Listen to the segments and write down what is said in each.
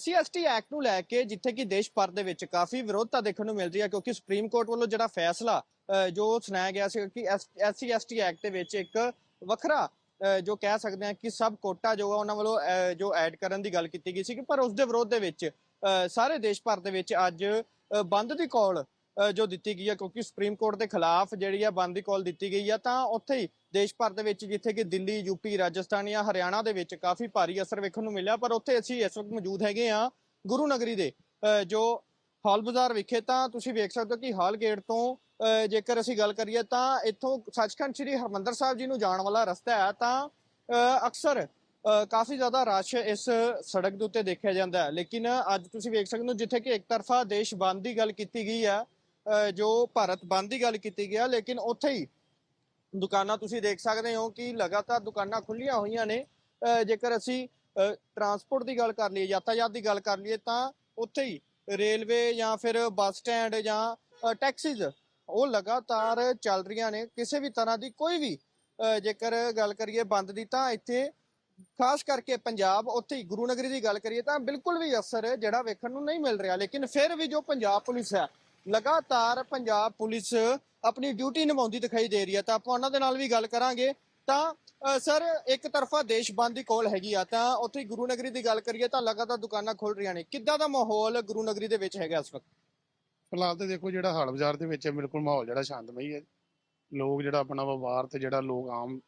CST act ਨੂੰ ਲੈ ਕੇ ਜਿੱਥੇ ਕਿ ਦੇਸ਼ ਭਰ ਦੇ ਵਿੱਚ ਕਾਫੀ ਵਿਰੋਧਤਾ ਦੇਖਣ ਨੂੰ ਮਿਲ ਰਹੀ ਹੈ ਕਿਉਂਕਿ ਸੁਪਰੀਮ ਕੋਰਟ ਵੱਲੋਂ ਜਿਹੜਾ ਫੈਸਲਾ ਜੋ ਸੁਣਾਇਆ ਗਿਆ ਸੀ ਕਿ ਐਸਸੀ ਐਸਟੀ ਐਕਟ ਦੇ ਵਿੱਚ ਇੱਕ ਵੱਖਰਾ ਜੋ ਕਹਿ ਸਕਦੇ ਹਾਂ ਕਿ ਸਭ ਕੋਟਾ ਜੋ ਹੈ ਉਹਨਾਂ ਵੱਲੋਂ ਜੋ ਐਡ ਕਰਨ ਦੀ ਗੱਲ ਕੀਤੀ ਗਈ ਸੀ ਪਰ ਉਸ ਦੇ ਵਿਰੋਧ ਦੇ ਵਿੱਚ ਸਾਰੇ ਦੇਸ਼ ਭਰ ਦੇ ਵਿੱਚ ਅੱਜ ਬੰਦ ਦੀ ਕਾਲ ਜੋ ਦਿੱਤੀ ਗਈ ਹੈ ਕਿਉਂਕਿ ਸੁਪਰੀਮ ਕੋਰਟ ਦੇ ਖਿਲਾਫ ਜਿਹੜੀ ਆ ਬੰਦ ਦੀ ਕਾਲ ਦਿੱਤੀ ਗਈ ਹੈ ਤਾਂ ਉੱਥੇ ਹੀ ਦੇਸ਼ ਭਰ ਦੇ ਵਿੱਚ ਜਿੱਥੇ ਕਿ ਦਿੱਲੀ ਯੂਪੀ ਰਾਜਸਥਾਨ ਜਾਂ ਹਰਿਆਣਾ ਦੇ ਵਿੱਚ ਕਾਫੀ ਭਾਰੀ ਅਸਰ ਵੇਖਣ ਨੂੰ ਮਿਲਿਆ ਪਰ ਉੱਥੇ ਅਸੀਂ ਇਸ ਵਕਤ ਮੌਜੂਦ ਹੈਗੇ ਆ ਗੁਰੂ ਨਗਰੀ ਦੇ ਅ, ਜੋ ਹਾਲ ਬਾਜ਼ਾਰ ਵਿਖੇ ਤਾਂ ਤੁਸੀਂ ਵੇਖ ਸਕਦੇ ਹੋ ਕਿ ਹਾਲ ਗੇਟ ਤੋਂ ਅ, ਜੇਕਰ ਅਸੀਂ ਗੱਲ ਕਰੀਏ ਤਾਂ ਇੱਥੋਂ ਸੱਚਖੰਡ ਸ੍ਰੀ ਹਰਮੰਦਰ ਸਾਹਿਬ ਜੀ ਨੂੰ ਜਾਣ ਵਾਲਾ ਰਸਤਾ ਹੈ ਤਾਂ ਅ, ਅਕਸਰ ਅ, ਕਾਫੀ ਜ਼ਿਆਦਾ ਰਸ਼ ਇਸ ਸੜਕ ਦੇ ਉੱਤੇ ਦੇਖਿਆ ਜਾਂਦਾ ਹੈ। ਲੇਕਿਨ ਅੱਜ ਤੁਸੀਂ ਵੇਖ ਸਕਦੇ ਹੋ ਜਿੱਥੇ ਕਿ ਇੱਕ ਤਰਫਾ ਦੇਸ਼ ਬੰਦ ਦੀ ਗੱਲ ਕੀਤੀ ਗਈ ਹੈ ਜੋ ਭਾਰਤ ਬੰਦ ਦੀ ਗੱਲ ਕੀਤੀ ਗਿਆ, ਲੇਕਿਨ ਉੱਥੇ ਹੀ ਦੁਕਾਨਾਂ ਤੁਸੀਂ ਦੇਖ ਸਕਦੇ ਹੋ ਕਿ ਲਗਾਤਾਰ ਦੁਕਾਨਾਂ ਖੁੱਲੀਆਂ ਹੋਈਆਂ ਨੇ। ਜੇਕਰ ਅਸੀਂ ਟਰਾਂਸਪੋਰਟ ਦੀ ਗੱਲ ਕਰ ਲਈਏ, ਯਾਤਾਯਾਤ ਦੀ ਗੱਲ ਕਰ ਲਈਏ, ਤਾਂ ਉੱਥੇ ਹੀ ਰੇਲਵੇ ਜਾਂ ਫਿਰ ਬੱਸ ਸਟੈਂਡ ਜਾਂ ਟੈਕਸੀਜ਼ ਉਹ ਲਗਾਤਾਰ ਚੱਲ ਰਹੀਆਂ ਨੇ। ਕਿਸੇ ਵੀ ਤਰ੍ਹਾਂ ਦੀ ਕੋਈ ਵੀ ਜੇਕਰ ਗੱਲ ਕਰੀਏ ਬੰਦ ਦੀ, ਤਾਂ ਇੱਥੇ ਖਾਸ ਕਰਕੇ ਪੰਜਾਬ, ਉੱਥੇ ਹੀ ਗੁਰੂ ਨਗਰੀ ਦੀ ਗੱਲ ਕਰੀਏ, ਤਾਂ ਬਿਲਕੁਲ ਵੀ ਅਸਰ ਜਿਹੜਾ ਵੇਖਣ ਨੂੰ ਨਹੀਂ ਮਿਲ ਰਿਹਾ। ਲੇਕਿਨ ਫਿਰ ਵੀ ਜੋ ਪੰਜਾਬ ਪੁਲਿਸ ਹੈ ਲਗਾਤਾਰ ਪੰਜਾਬ ਪੁਲਿਸ ਆਪਣੀ ਡਿਊਟੀ ਨਿਭਾਉਂਦੀ ਦਿਖਾਈ ਦੇ ਰਹੀ ਹੈ। ਤਾਂ ਆਪਾਂ ਉਹਨਾਂ ਦੇ ਨਾਲ ਵੀ ਗੱਲ ਕਰਾਂਗੇ। ਤਾਂ ਸਰ ਇੱਕ ਤਰਫਾ ਦੇਸ਼ ਬੰਦ ਦੀ ਕੋਲ ਹੈਗੀ ਆ। ਤਾਂ ਉੱਥੇ ਗੁਰੂ ਨਗਰੀ ਦੀ ਗੱਲ ਕਰੀਏ ਤਾਂ ਲਗਾਤਾਰ ਦੁਕਾਨਾਂ ਖੁੱਲ ਰਹੀਆਂ ਨੇ। ਕਿੱਦਾਂ ਦਾ ਮਾਹੌਲ ਗੁਰੂ ਨਗਰੀ ਦੇ ਵਿੱਚ ਹੈਗਾ ਇਸ ਵਕਤ? ਫਿਲਹਾਲ ਤੇ ਦੇਖੋ ਜਿਹੜਾ ਹਾਲ ਬਾਜ਼ਾਰ ਦੇ ਵਿੱਚ ਹੈ, ਬਿਲਕੁਲ ਮਾਹੌਲ ਜਿਹੜਾ ਸ਼ਾਂਤਮਈ ਹੈ। ਲੋਕ ਜਿਹੜਾ ਆਪਣਾ ਵਪਾਰ ਤੇ ਜਿਹੜਾ ਲੋਕ ਆਮ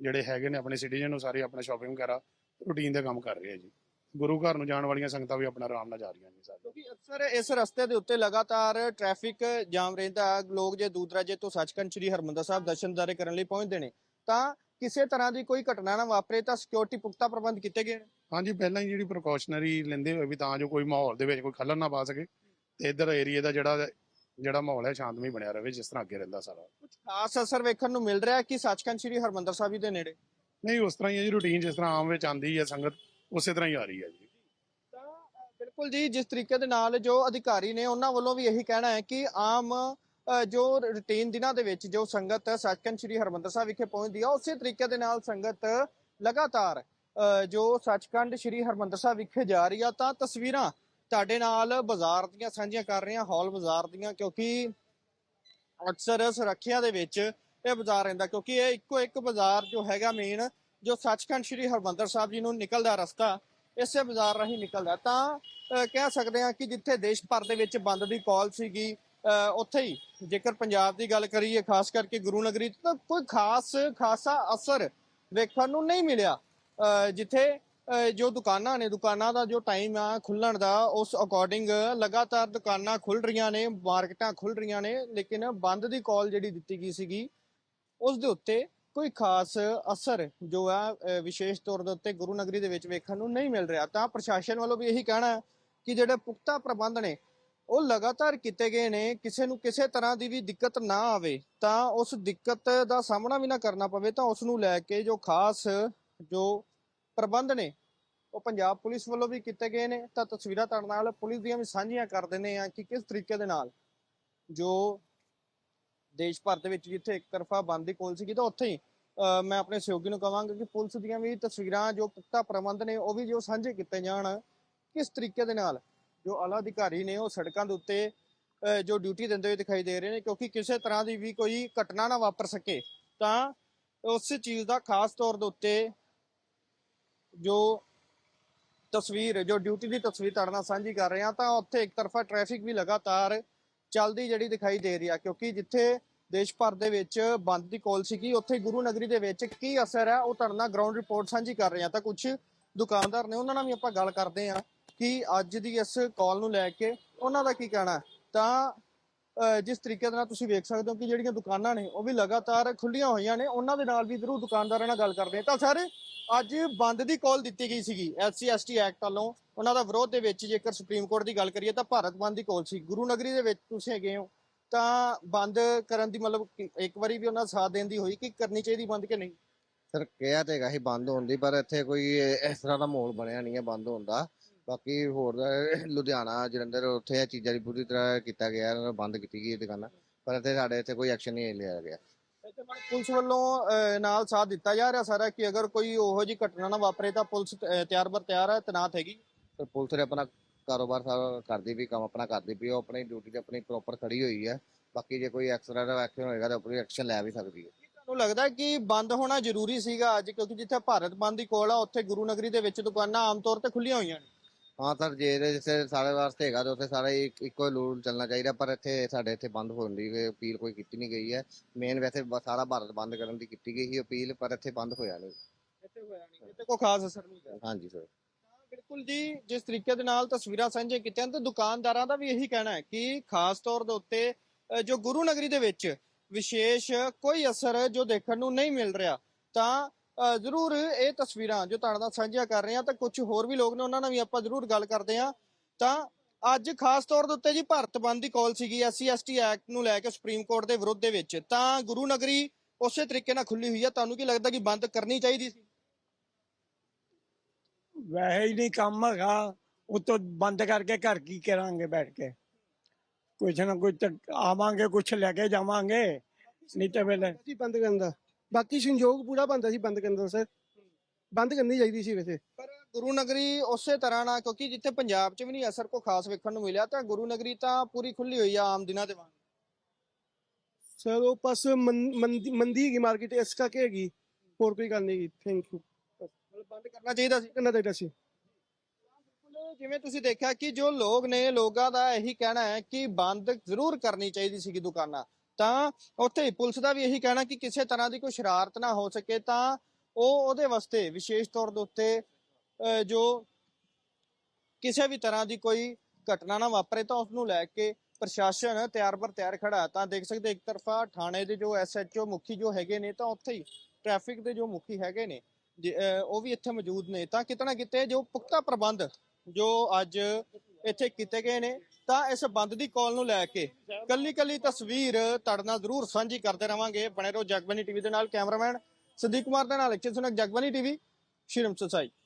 ਜਿਹੜੇ ਹੈਗੇ ਨੇ ਆਪਣੇ ਸਿਟੀਜ਼ਨ ਨੂੰ ਸਾਰੇ ਆਪਣਾ ਸ਼ਾਪਿੰਗ ਵਗੈਰਾ ਰੂਟੀਨ ਦਾ ਕੰਮ ਕਰ ਰਹੇ ਆ ਜੀ। ਗੁਰੂ ਘਰ ਨੂੰ ਜਾਣ ਵਾਲੀਆਂ ਸੰਗਤਾਂ ਵੀ ਆਪਣਾ ਆਰਾਮ ਨਾਲ ਜਾ ਰਹੀਆਂ ਨੇ ਸਾਰੇ ਕਿਉਂਕਿ ਅਕਸਰ ਇਸ ਰਸਤੇ ਦੇ ਉੱਤੇ ਲਗਾਤਾਰ ਟ੍ਰੈਫਿਕ ਜਾਮ ਰਹਿੰਦਾ ਹੈ। ਲੋਕ ਜੇ ਦੂਰ ਦਰਾਜੇ ਤੋਂ ਸੱਚਖੰਡ ਸ੍ਰੀ ਹਰਮੰਦਰ ਸਾਹਿਬ ਦਰਸ਼ਨਦਾਰੇ ਕਰਨ ਲਈ ਪਹੁੰਚਦੇ ਨੇ ਤਾਂ ਕਿਸੇ ਤਰ੍ਹਾਂ ਦੀ ਕੋਈ ਘਟਨਾ ਨਾ ਵਾਪਰੇ ਤਾਂ ਸਿਕਿਉਰਿਟੀ ਪੁਖਤਾ ਪ੍ਰਬੰਧ ਕੀਤੇ ਗਏ ਨੇ? ਹਾਂਜੀ ਪਹਿਲਾਂ ਹੀ ਜਿਹੜੀ ਪ੍ਰੀਕਾਸ਼ਨਰੀ ਲੈਂਦੇ ਹੋਏ ਵੀ ਤਾਂ ਜੋ ਕੋਈ ਮਾਹੌਲ ਦੇ ਵਿੱਚ ਕੋਈ ਖਲਲ ਨਾ ਪਾ ਸਕੇ ਤੇ ਇਧਰ ਏਰੀਆ ਦਾ ਜਿਹੜਾ ਜਿਹੜਾ ਮਾਹੌਲ ਹੈ ਸ਼ਾਂਤਮਈ ਬਣਿਆ ਰਹੇ ਜਿਸ ਤਰ੍ਹਾਂ ਅੱਗੇ ਰਹਿੰਦਾ ਸਾਰਾ। ਕੁਝ ਖਾਸ ਅਸਰ ਵੇਖਣ ਨੂੰ ਮਿਲ ਰਿਹਾ ਹੈ ਕਿ ਸੱਚਖੰਡ ਸ੍ਰੀ ਹਰਮੰਦਰ ਸਾਹਿਬ ਜੀ ਦੇ ਨੇੜੇ? ਨਹੀਂ ਉਸ ਤਰ੍ਹਾਂ ਹੀ ਹੈ ਜੀ ਰੂਟੀਨ ਜਿਸ ਤਰ੍ਹਾਂ ਆਮ ਵਿੱਚ ਆਂਦੀ ਹੈ ਸੰਗਤ ਉਸੇ ਤਰ੍ਹਾਂ ਹੀ ਆ ਰਹੀ ਹੈ ਜੀ। ਬਿਲਕੁਲ ਜੀ, ਜਿਸ ਤਰੀਕੇ ਦੇ ਨਾਲ ਜੋ ਅਧਿਕਾਰੀ ਨੇ ਉਹਨਾਂ ਵੱਲੋਂ ਵੀ ਇਹੀ ਕਹਿਣਾ ਹੈ ਕਿ ਆਮ ਜੋ ਰੁਟੀਨ ਦਿਨਾਂ ਦੇ ਵਿੱਚ ਜੋ ਸੰਗਤ ਸੱਚਖੰਡ ਸ੍ਰੀ ਹਰਮੰਦਰ ਸਾਹਿਬ ਵਿਖੇ ਪਹੁੰਚਦੀ ਆ, ਉਸੇ ਤਰੀਕੇ ਦੇ ਨਾਲ ਸੰਗਤ ਲਗਾਤਾਰ ਜੋ ਸੱਚਖੰਡ ਸ੍ਰੀ ਹਰਮੰਦਰ ਸਾਹਿਬ ਵਿਖੇ ਜਾ ਰਹੀ ਆ, ਤਾਂ ਤਸਵੀਰਾਂ ਤੁਹਾਡੇ ਨਾਲ ਬਾਜ਼ਾਰ ਦੀਆਂ ਸਾਂਝੀਆਂ ਕਰ ਰਹੇ ਹਾਂ ਹਾਲ ਬਾਜ਼ਾਰ ਦੀਆਂ, ਕਿਉਂਕਿ ਅਕਸਰ ਸੁਰੱਖਿਆ ਦੇ ਵਿੱਚ ਇਹ ਬਾਜ਼ਾਰ ਰਹਿੰਦਾ, ਕਿਉਂਕਿ ਇਹ ਇੱਕੋ ਇੱਕ ਬਾਜ਼ਾਰ ਜੋ ਹੈਗਾ ਮੇਨ ਜੋ ਸੱਚਖੰਡ ਸ੍ਰੀ ਹਰਮੰਦਰ ਸਾਹਿਬ ਜੀ ਨੂੰ ਨਿਕਲਦਾ ਰਸਤਾ, ਇਸੇ ਬਾਜ਼ਾਰ ਰਾਹੀਂ ਨਿਕਲਦਾ। ਤਾਂ ਕਹਿ ਸਕਦੇ ਹਾਂ ਕਿ ਜਿੱਥੇ ਦੇਸ਼ ਭਰ ਦੇ ਵਿੱਚ ਬੰਦ ਦੀ ਕਾਲ ਸੀਗੀ ਉੱਥੇ ਹੀ, ਜੇਕਰ ਪੰਜਾਬ ਦੀ ਗੱਲ ਕਰੀਏ, ਖਾਸ ਕਰਕੇ ਗੁਰੂ ਨਗਰੀ, ਤਾਂ ਕੋਈ ਖਾਸ, ਖਾਸਾ ਅਸਰ ਵੇਖਣ ਨੂੰ ਨਹੀਂ ਮਿਲਿਆ। ਜਿੱਥੇ ਜੋ ਦੁਕਾਨਾਂ ਨੇ, ਦੁਕਾਨਾਂ ਦਾ ਜੋ ਟਾਈਮ ਆ ਖੁੱਲਣ ਦਾ, ਉਸ ਅਕੋਰਡਿੰਗ ਲਗਾਤਾਰ ਦੁਕਾਨਾਂ ਖੁੱਲ ਰਹੀਆਂ ਨੇ, ਮਾਰਕੀਟਾਂ ਖੁੱਲ ਰਹੀਆਂ ਨੇ, ਲੇਕਿਨ ਬੰਦ ਦੀ ਕਾਲ ਜਿਹੜੀ ਦਿੱਤੀ ਗਈ ਸੀਗੀ, ਉਸ ਦੇ ਉੱਤੇ ਕੋਈ ਖਾਸ ਅਸਰ ਜੋ ਹੈ ਅਹ, ਵਿਸ਼ੇਸ਼ ਤੌਰ ਦੇ ਉੱਤੇ ਗੁਰੂ ਨਗਰੀ ਦੇ ਵਿੱਚ ਵੇਖਣ ਨੂੰ ਨਹੀਂ ਮਿਲ ਰਿਹਾ। ਤਾਂ ਪ੍ਰਸ਼ਾਸਨ ਵੱਲੋਂ ਵੀ ਇਹੀ ਕਹਿਣਾ ਕਿ ਜਿਹੜੇ ਪੁਖਤਾ ਪ੍ਰਬੰਧ ਨੇ ਉਹ ਲਗਾਤਾਰ ਕੀਤੇ ਗਏ ਨੇ ਕਿਸੇ ਨੂੰ ਕਿਸੇ ਤਰ੍ਹਾਂ ਦੀ ਵੀ ਦਿੱਕਤ ਨਾ ਆਵੇ ਤਾਂ ਉਸ ਦਿੱਕਤ ਦਾ ਸਾਹਮਣਾ ਵੀ ਨਾ ਕਰਨਾ ਪਵੇ ਤਾਂ ਉਸ ਨੂੰ ਲੈ ਕੇ ਜੋ ਖਾਸ ਜੋ ਪ੍ਰਬੰਧ ਨੇ ਉਹ ਪੰਜਾਬ ਪੁਲਿਸ ਵੱਲੋਂ ਵੀ ਕੀਤੇ ਗਏ ਨੇ। ਤਾਂ ਤਸਵੀਰਾਂ ਤੁਹਾਡੇ ਨਾਲ ਪੁਲਿਸ ਦੀਆਂ ਵੀ ਸਾਂਝੀਆਂ ਕਰ ਦਿੰਦੇ ਆ ਕਿ ਕਿਸ ਤਰੀਕੇ ਦੇ ਨਾਲ ਜੋ ਦੇਸ਼ ਭਰ ਦੇ ਵਿੱਚ ਜਿੱਥੇ ਇੱਕ ਤਰਫਾ ਬੰਦ ਕੋਲ ਸੀਗੀ ਤਾਂ ਉੱਥੇ ਹੀ ਮੈਂ ਆਪਣੇ ਸਹਿਯੋਗੀ ਨੂੰ ਕਹਾਂਗਾ ਕਿ ਪੁਲਿਸ ਦੀਆਂ ਵੀ ਤਸਵੀਰਾਂ ਜੋ ਪੁਖਤਾ ਪ੍ਰਬੰਧ ਨੇ ਉਹ ਵੀ ਜੋ ਸਾਂਝੇ ਕੀਤੇ ਜਾਣ ਕਿਸ ਤਰੀਕੇ ਦੇ ਨਾਲ? ਜੋ ਆਲਾ ਅਧਿਕਾਰੀ ਨੇ ਉਹ ਸੜਕਾਂ ਦੇ ਉੱਤੇ ਅਹ, ਜੋ ਡਿਊਟੀ ਦਿੰਦੇ ਹੋਏ ਦਿਖਾਈ ਦੇ ਰਹੇ ਨੇ ਕਿਉਂਕਿ ਕਿਸੇ ਤਰ੍ਹਾਂ ਦੀ ਵੀ ਕੋਈ ਘਟਨਾ ਨਾ ਵਾਪਰ ਸਕੇ ਤਾਂ ਉਸ ਚੀਜ਼ ਦਾ ਖਾਸ ਤੌਰ ਦੇ ਉੱਤੇ ਜੋ ਤਸਵੀਰ ਜੋ ਡਿਊਟੀ ਦੀ ਤਸਵੀਰ ਤੁਹਾਡੇ ਨਾਲ ਸਾਂਝੀ ਕਰ ਰਹੇ ਹਾਂ ਤਾਂ ਉੱਥੇ ਇੱਕ ਤਰਫਾ ਟ੍ਰੈਫਿਕ ਵੀ ਲਗਾਤਾਰ ਚੱਲਦੀ ਜਿਹੜੀ ਦਿਖਾਈ ਦੇ ਰਹੀ ਆ ਕਿਉਂਕਿ ਜਿੱਥੇ ਦੇਸ਼ ਭਰ ਦੇ ਵਿੱਚ ਬੰਦ ਦੀ ਕੋਲ ਸੀਗੀ। ਉੱਥੇ ਗੁਰੂ ਨਗਰੀ ਦੇ ਵਿੱਚ ਕੀ ਅਸਰ ਹੈ? ਉਹ ਤੁਹਾਡੇ ਨਾਲ ਗਰਾਊਂਡ ਰਿਪੋਰਟ ਸਾਂਝੀ ਕਰ ਰਹੇ ਹਾਂ। ਤਾਂ ਕੁਝ ਦੁਕਾਨਦਾਰ ਨੇ ਉਹਨਾਂ ਨਾਲ ਵੀ ਆਪਾਂ ਗੱਲ ਕਰਦੇ ਹਾਂ ਕਿ ਅੱਜ ਦੀ ਇਸ ਕਾਲ ਨੂੰ ਲੈ ਕੇ ਉਹਨਾਂ ਦਾ ਕੀ ਕਹਿਣਾ ਤਾਂ ਜਿਸ ਤਰੀਕੇ ਦੇ ਨਾਲ ਤੁਸੀਂ ਵੇਖ ਸਕਦੇ ਹੋ ਕਿ ਜਿਹੜੀਆਂ ਦੁਕਾਨਾਂ ਨੇ, ਉਹ ਵੀ ਲਗਾਤਾਰ ਖੁੱਲੀਆਂ ਹੋਈਆਂ ਨੇ। ਉਹਨਾਂ ਦੇ ਨਾਲ ਵੀ ਜ਼ਰੂਰ ਦੁਕਾਨਦਾਰਾਂ ਨਾਲ ਗੱਲ ਕਰਦੇ ਹਾਂ। ਤਾਂ ਸਰ, ਅੱਜ ਬੰਦ ਦੀ ਕਾਲ ਦਿੱਤੀ ਗਈ ਸੀਗੀ ਐਸਸੀ ਐਸਟੀ ਐਕਟ ਵੱਲੋਂ। ਉਹਨਾਂ ਦਾ ਵਿਰੋਧ ਦੇ ਵਿੱਚ ਜੇਕਰ ਸੁਪਰੀਮ ਕੋਰਟ ਦੀ ਗੱਲ ਕਰੀਏ ਤਾਂ ਭਾਰਤ ਬੰਦ ਦੀ ਕਾਲ ਸੀ। ਗੁਰੂ ਨਗਰੀ ਦੇ ਵਿੱਚ ਤੁਸੀਂ ਹੈਗੇ ਹੋ। ਤਾਂ ਬੰਦ ਕਰਨ ਦੀ ਮਤਲਬ ਕਿ ਇੱਕ ਵਾਰੀ ਵੀ ਉਹਨਾਂ ਸਾਥ ਦੇਣ ਦੀ ਹੋਈ ਕਿ ਕਰਨੀ ਚਾਹੀਦੀ ਬੰਦ ਕਿ ਨਹੀਂ? ਸਰ ਕਿਹਾ ਤੇ ਹੈਗਾ ਸੀ ਬੰਦ ਹੋਣ ਦੀ ਪਰ ਇੱਥੇ ਕੋਈ ਇਸ ਤਰ੍ਹਾਂ ਦਾ ਮਾਹੌਲ ਬਣਿਆ ਨਹੀਂ ਹੈ ਬੰਦ ਹੋਣ ਦਾ। ਬਾਕੀ ਹੋਰ ਦਾ ਲੁਧਿਆਣਾ ਜਲੰਧਰ ਉੱਥੇ ਇਹ ਚੀਜ਼ਾਂ ਦੀ ਪੂਰੀ ਤਰ੍ਹਾਂ ਕੀਤਾ ਗਿਆ ਇਹਨਾਂ ਨੂੰ ਬੰਦ ਕੀਤੀ ਗਈ ਦੁਕਾਨਾਂ। ਪਰ ਇੱਥੇ ਸਾਡੇ ਇੱਥੇ ਕੋਈ ਐਕਸ਼ਨ ਨਹੀਂ ਲਿਆ ਗਿਆ। ਇੱਥੇ ਮਤਲਬ ਪੁਲਿਸ ਵੱਲੋਂ ਅਹ, ਨਾਲ ਸਾਥ ਦਿੱਤਾ ਜਾ ਰਿਹਾ ਸਾਰਾ ਕਿ ਅਗਰ ਕੋਈ ਉਹੋ ਜਿਹੀ ਘਟਨਾ ਨਾ ਵਾਪਰੇ ਤਾਂ ਪੁਲਿਸ ਅਹ, ਤਿਆਰ ਬਰ ਤਿਆਰ ਹੈ ਤਨਾਤ ਹੈਗੀ। ਪਰ ਪੁਲਿਸ ਨੇ ਆਪਣਾ ਕਾਰੋਬਾਰ ਸਾਰਾ ਕਰਦੀ ਵੀ ਕੰਮ ਆਪਣਾ ਕਰਦੀ ਵੀ ਉਹ ਆਪਣੀ ਡਿਊਟੀ ਤੇ ਆਪਣੀ ਪ੍ਰੋਪਰ ਖੜੀ ਹੋਈ ਹੈ। ਬਾਕੀ ਜੇ ਕੋਈ ਐਕਸਟਰਾ ਦਾ ਐਕਸ਼ਨ ਹੋਏਗਾ ਤਾਂ ਆਪਣੀ ਐਕਸ਼ਨ ਲੈ ਵੀ ਸਕਦੀ ਹੈ। ਤੁਹਾਨੂੰ ਲੱਗਦਾ ਕਿ ਬੰਦ ਹੋਣਾ ਜ਼ਰੂਰੀ ਸੀਗਾ ਅੱਜ ਕਿਉਂਕਿ ਜਿੱਥੇ ਭਾਰਤ ਬੰਦ ਦੀ ਕੋਲ ਆ ਉੱਥੇ ਗੁਰੂ ਨਗਰੀ ਦੇ ਵਿੱਚ ਦੁਕਾਨਾਂ ਆਮ ਤੌਰ ਤੇ ਖੁੱਲੀਆਂ ਹੋਈਆਂ ਨੇ। ਹਾਂ ਸਰ ਜੇ ਇਹਦੇ ਜਿੱਥੇ ਸਾਰੇ ਵਾਸਤੇ ਹੈਗਾ ਤਾਂ ਉੱਥੇ ਸਾਰੇ ਇੱਕ- ਇੱਕੋ ਹੀ ਰੂਲ ਚੱਲਣਾ ਚਾਹੀਦਾ ਪਰ ਇੱਥੇ ਸਾਡੇ ਇੱਥੇ ਬੰਦ ਹੋਣ ਦੀ ਕੋਈ ਅਪੀਲ ਕੋਈ ਕੀਤੀ ਨਹੀਂ ਗਈ ਹੈ। ਮੇਨ ਵੈਸੇ ਬ- ਸਾਰਾ ਭਾਰਤ ਬੰਦ ਕਰਨ ਦੀ ਕੀਤੀ ਗਈ ਸੀ ਅਪੀਲ ਪਰ ਇੱਥੇ ਬੰਦ ਹੋਇਆ ਨਹੀਂ। ਇੱਥੇ ਹੋਇਆ ਨਹੀਂ। ਇੱਥੇ ਕੋਈ ਖਾਸ ਅਸਰ ਨਹੀਂ ਪਿਆ। ਹਾਂਜੀ ਸਰ। ਬਿਲਕੁਲ ਜੀ, ਜਿਸ ਤਰੀਕੇ ਦੇ ਨਾਲ ਤਸਵੀਰਾਂ ਸਾਂਝੇ ਕੀਤੀਆਂ ਤੇ ਦੁਕਾਨਦਾਰਾਂ ਦਾ ਵੀ ਇਹੀ ਕਹਿਣਾ ਹੈ ਕਿ ਖਾਸ ਤੌਰ ਦੇ ਉੱਤੇ ਜੋ ਗੁਰੂ ਨਗਰੀ ਦੇ ਵਿੱਚ ਵਿਸ਼ੇਸ਼ ਕੋਈ ਅਸਰ ਜੋ ਦੇਖਣ ਨੂੰ ਨਹੀਂ ਮਿਲ ਰਿਹਾ, ਤਾਂ ਜ਼ਰੂਰ ਇਹ ਤਸਵੀਰਾਂ ਜੋ ਤੁਹਾਡੇ ਨਾਲ ਸਾਂਝੀਆਂ ਕਰ ਰਹੇ ਹਾਂ, ਤਾਂ ਕੁਝ ਹੋਰ ਵੀ ਲੋਕ ਨੇ, ਉਹਨਾਂ ਨਾਲ ਵੀ ਆਪਾਂ ਜ਼ਰੂਰ ਗੱਲ ਕਰਦੇ ਹਾਂ। ਤਾਂ ਅੱਜ ਖਾਸ ਤੌਰ ਦੇ ਉੱਤੇ ਜੀ ਭਾਰਤ ਬੰਦ ਦੀ ਕਾਲ ਸੀਗੀ ਐਸਸੀ ਐਸਟੀ ਐਕਟ ਨੂੰ ਲੈ ਕੇ ਸੁਪਰੀਮ ਕੋਰਟ ਦੇ ਵਿਰੁੱਧ ਦੇ ਵਿੱਚ, ਤਾਂ ਗੁਰੂ ਨਗਰੀ ਉਸੇ ਤਰੀਕੇ ਨਾਲ ਖੁੱਲੀ ਹੋਈ ਹੈ ਤੁਹਾਨੂੰ ਕੀ ਲੱਗਦਾ ਕਿ ਬੰਦ ਕਰਨੀ ਚਾਹੀਦੀ ਸੀ? ਵੈਸੇ ਹੀ ਨਹੀਂ ਕੰਮ ਹੈਗਾ। ਉਹ ਤੋਂ ਬੰਦ ਕਰਕੇ ਘਰ ਕੀ ਕਰਾਂਗੇ ਬੈਠ ਕੇ। ਕੁਛ ਨਾ ਕੁਛ ਤਾਂ ਆਵਾਂਗੇ ਕੁਛ ਲੈ ਕੇ ਜਾਵਾਂਗੇ। ਨਹੀਂ ਤੇ ਵੇਲੇ ਸੀ ਬੰਦ ਕਰਨ ਦਾ। ਬਾਕੀ ਸੰਯੋਗ ਪੂਰਾ ਬੰਦਾ ਸੀ ਬੰਦ ਕਰਨ ਦਾ ਸਰ। ਬੰਦ ਕਰਨੀ ਚਾਹੀਦੀ ਸੀ ਵੈਸੇ। ਪਰ ਗੁਰੂ ਨਗਰੀ ਉਸੇ ਤਰ੍ਹਾਂ ਨਾਲ ਕਿਉਂਕਿ ਜਿੱਥੇ ਪੰਜਾਬ 'ਚ ਵੀ ਨਹੀਂ ਅਸਰ ਕੋ ਖਾਸ ਵੇਖਣ ਨੂੰ ਮਿਲਿਆ ਤਾਂ ਗੁਰੂ ਨਗਰੀ ਤਾਂ ਪੂਰੀ ਖੁੱਲੀ ਹੋਈ ਆ ਆਮ ਦਿਨਾਂ ਦੇ ਵਾਂਗ। ਸਰ ਉਹ ਪਾਸ ਮੰ- ਮੰਦੀ ਮੰਦੀ ਹੈਗੀ ਮਾਰਕੀਟ ਇਸ ਕਰਕੇ ਹੈਗੀ। ਹੋਰ ਕੋਈ ਗੱਲ ਨਹੀਂ ਥੈਂਕ ਯੂ ਬੰਦ ਕਰਨਾ ਚਾਹੀਦਾ ਸੀ ਕਰਨਾ ਚਾਹੀਦਾ ਸੀ? ਬਿਲਕੁਲ, ਜਿਵੇਂ ਤੁਸੀਂ ਦੇਖਿਆ ਕਿ ਜੋ ਲੋਕ ਨੇ, ਲੋਕਾਂ ਦਾ ਇਹੀ ਕਹਿਣਾ ਹੈ ਕਿ ਬੰਦ ਜ਼ਰੂਰ ਕਰਨੀ ਚਾਹੀਦੀ ਸੀਗੀ ਦੁਕਾਨਾਂ। ਤਾਂ ਉੱਥੇ ਪੁਲਿਸ ਦਾ ਵੀ ਇਹੀ ਕਹਿਣਾ ਕਿ ਕਿਸੇ ਤਰ੍ਹਾਂ ਦੀ ਕੋਈ ਸ਼ਰਾਰਤ ਨਾ ਹੋ ਸਕੇ, ਤਾਂ ਉਹ ਉਹਦੇ ਵਾਸਤੇ ਵਿਸ਼ੇਸ਼ ਤੌਰ ਦੇ ਉੱਤੇ ਜੋ ਕਿਸੇ ਵੀ ਤਰ੍ਹਾਂ ਦੀ ਕੋਈ ਘਟਨਾ ਨਾ ਵਾਪਰੇ ਤਾਂ ਉਸ ਨੂੰ ਲੈ ਕੇ ਪ੍ਰਸ਼ਾਸਨ ਤਿਆਰ ਬਰ ਤਿਆਰ ਖੜਾ ਤਾਂ ਦੇਖ ਸਕਦੇ ਇੱਕ ਤਰਫਾ ਥਾਣੇ ਦੇ ਜੋ ਐਸਐਚਓ ਮੁਖੀ ਜੋ ਹੈਗੇ ਨੇ, ਤਾਂ ਉੱਥੇ ਹੀ ਟ੍ਰੈਫਿਕ ਦੇ ਜੋ ਮੁਖੀ ਹੈਗੇ ਨੇ ਉਹ ਵੀ ਇੱਥੇ ਮੌਜੂਦ ਨੇ। ਤਾਂ ਕਿਤੇ ਨਾ ਕਿਤੇ ਜੋ ਪੁਖਤਾ ਪ੍ਰਬੰਧ ਜੋ ਅੱਜ ਇੱਥੇ ਕੀਤੇ ਗਏ ਨੇ, ਤਾਂ ਇਸ ਬੰਦ ਦੀ ਕਾਲ ਨੂੰ ਲੈ ਕੇ ਕੱਲੀ ਕੱਲੀ ਤਸਵੀਰ ਤੁਹਾਡੇ ਨਾਲ ਜ਼ਰੂਰ ਸਾਂਝੀ ਕਰਦੇ ਰਵਾਂਗੇ। ਬਣੇ ਰਹੋ ਜਗਬਾਨੀ ਟੀਵੀ ਦੇ ਨਾਲ ਕੈਮਰਾਮੈਨ ਸਦੀਕ ਕੁਮਾਰ ਦੇ ਨਾਲ ਅਚਿਤ ਸੁਨਕ ਜਗਬਾਨੀ ਟੀਵੀ ਸ਼ਿਰਮ ਸੁਸਾਈ